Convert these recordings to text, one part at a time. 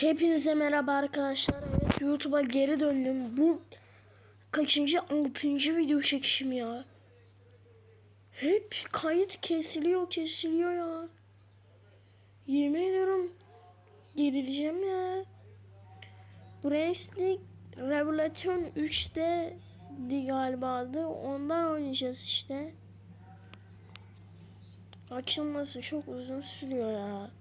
Hepinize merhaba arkadaşlar. Evet YouTube'a geri döndüm. Bu kaçıncı altıncı video çekişim ya. Hep kayıt kesiliyor kesiliyor ya. Yemin ediyorum gerileceğim ya. Wrestling Revelation 3'te di galiba Ondan oynayacağız işte. Açılması çok uzun sürüyor ya.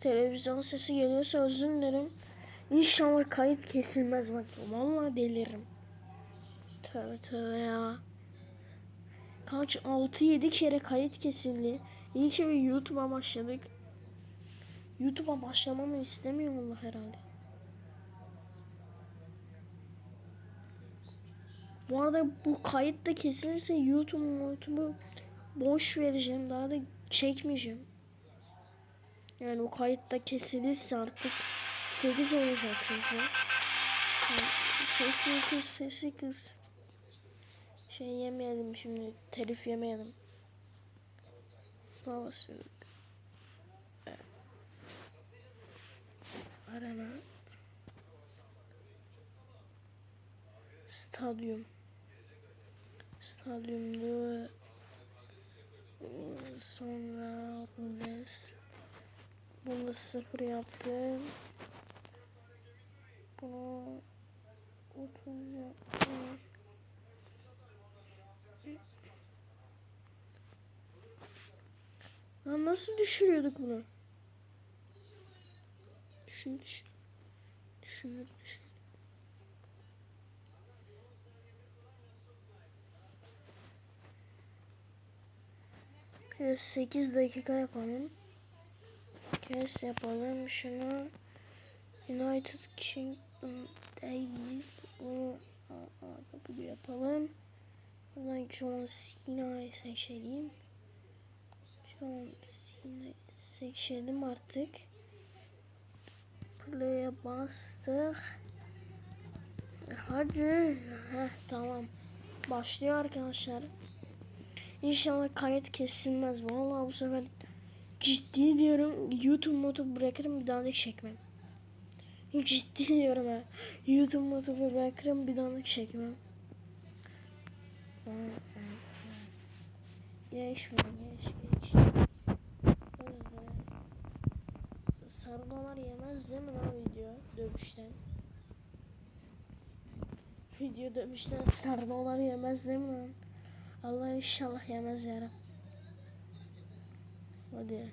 Televizyon sesi geliyorsa özür dilerim. İnşallah kayıt kesilmez bak. Vallahi deliririm. Tövbe tövbe ya. Kaç 6-7 kere kayıt kesildi. İyi ki bir YouTube'a başladık. YouTube'a başlamamı istemiyor Allah herhalde. Bu arada bu kayıt da kesilirse YouTube YouTube'u boş vereceğim. Daha da çekmeyeceğim. Yani o kayıtta kesilirse artık 8 olacak çünkü. Yani kız, sesi kız. Şey yemeyelim şimdi, telif yemeyelim. Hava sürük. Evet. Arena. Stadyum. Stadyumda sonra Rules. Bunu sıfır yaptım. Bunu 30 yaptım. Lan nasıl düşürüyorduk bunu? Düşün düşün. Düşün düşün. Bir 8 dakika yapalım. Kes yapalım şunu. United Kingdom değil. Bunu bunu yapalım. Buradan John Cena'yı seçelim. John Cena'yı seçelim artık. Play'e bastık. Hadi. Heh, tamam. Başlıyor arkadaşlar. İnşallah kayıt kesilmez. Vallahi bu sefer ciddi diyorum YouTube modu bırakırım bir daha da çekmem. Ciddi diyorum ha. YouTube modu bırakırım bir daha da çekmem. Geç bunu geç geç. Hızlı. Sarılalar yemez değil mi lan video dövüşten? Video dövüşten sarılalar yemez değil mi lan? Allah inşallah yemez yarım. Hadi.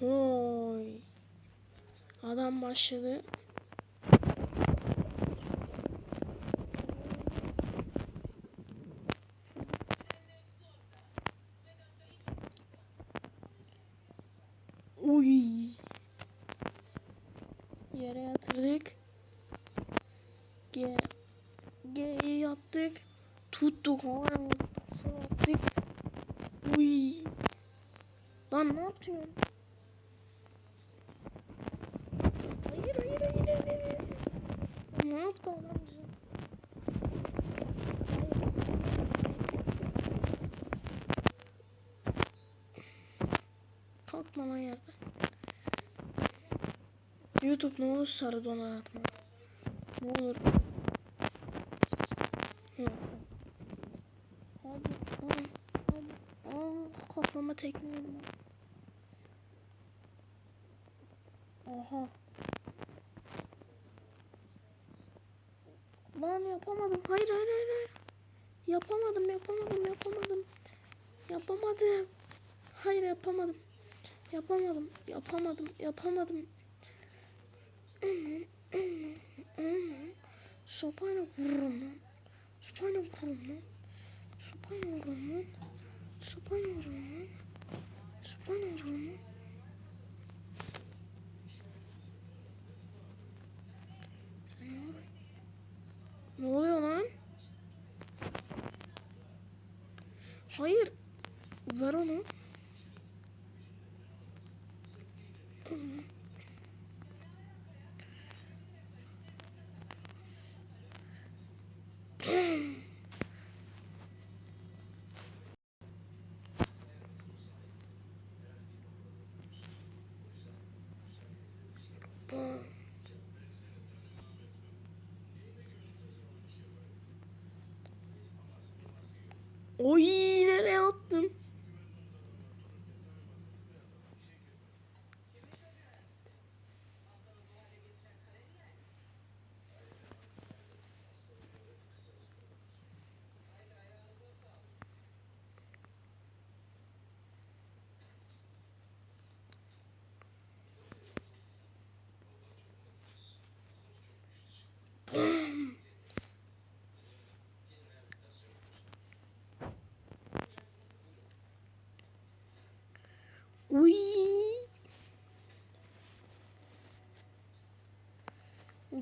Hoy. Adam başladı. Uy. Yere yatırdık. Gel. G yaptık. Tuttuk. Nasıl yaptık? Uy. Lan ne yapıyorsun? Hayır hayır hayır hayır. hayır. Ne yaptı adam hayır. Kalkma lan yerden. YouTube ne olur sarı donar. Ne olur. Hadi, hadi, hadi. Aa, kafama tekme yedim. Oha. Lan yapamadım. Hayır, hayır, hayır, hayır. Yapamadım, yapamadım, yapamadım. Yapamadım. Hayır, yapamadım. Yapamadım, yapamadım, yapamadım. Sopayla vururum lan. Süpanyolumun Süpanyolumun Süpanyolumun Süpanyolumun Ne oluyor lan? Hayır. Ver onu. Damn. おい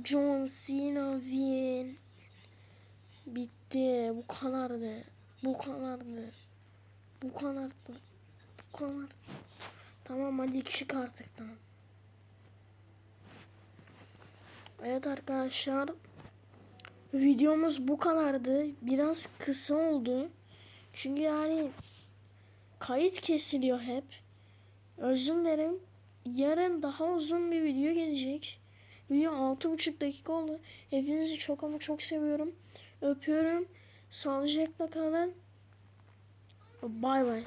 John Cena win. Bitti. Bu kadardı. Bu kadardı. Bu kadardı. Bu kadar. Tamam hadi çık artık tamam. Evet arkadaşlar. Videomuz bu kadardı. Biraz kısa oldu. Çünkü yani kayıt kesiliyor hep. Özür dilerim. Yarın daha uzun bir video gelecek. Video 6,5 dakika oldu. Hepinizi çok ama çok seviyorum. Öpüyorum. Sağlıcakla kalın. Bay bay.